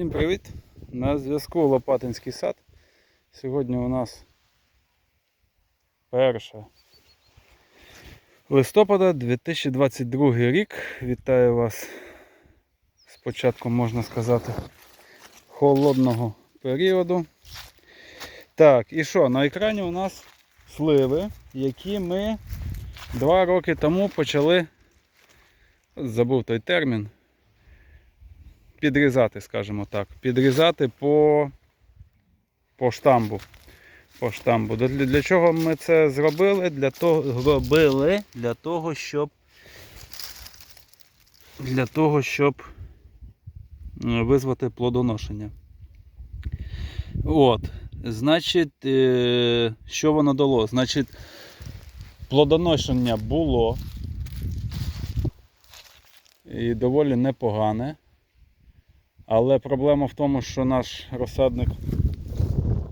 Всім привіт! На зв'язку Лопатинський сад. Сьогодні у нас 1 листопада 2022 рік. Вітаю вас з початком, можна сказати, холодного періоду. Так, і що? На екрані у нас сливи, які ми два роки тому почали, забув той термін, підрізати, скажімо так. Підрізати по, по штамбу. По штамбу. Для, для чого ми це зробили? Для того, робили для того, щоб для того, щоб е, визвати плодоношення. От. Значить, е, що воно дало? Значить, плодоношення було і доволі непогане. Але проблема в тому, що наш розсадник,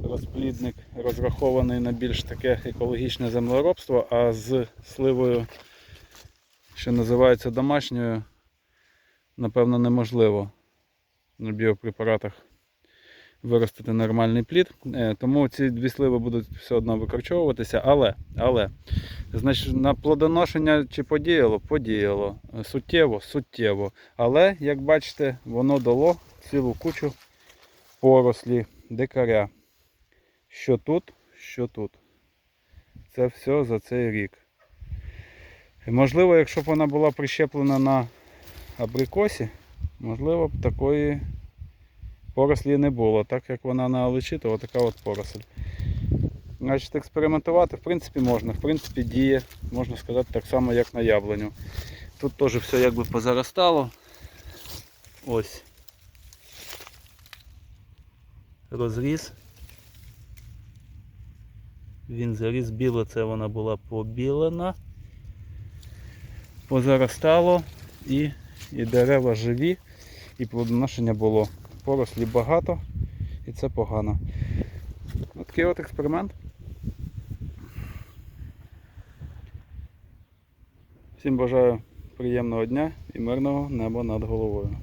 розплідник розрахований на більш таке екологічне землеробство, а з сливою, що називається домашньою, напевно, неможливо на біопрепаратах виростити нормальний плід. Е, Тому ці дві сливи будуть все одно викорчовуватися. Але, але значить, на плодоношення чи подіяло? Подіяло. Е, Суттєво, суттєво. Але, як бачите, воно дало цілу кучу порослі, дикаря. Що тут, що тут. Це все за цей рік. Можливо, якщо б вона була прищеплена на абрикосі, можливо б такої порослі не було. Так як вона на аличі, то така от поросль. Значить, експериментувати в принципі можна. В принципі, діє, можна сказати, так само, як на яблуню. Тут теж все якби позаростало. Ось. Розріз. Він заріз біло, це вона була побілена. Позаростало і, і дерева живі, і плодоношення було. Порослі багато і це погано. От такий от експеримент. Всім бажаю приємного дня і мирного неба над головою.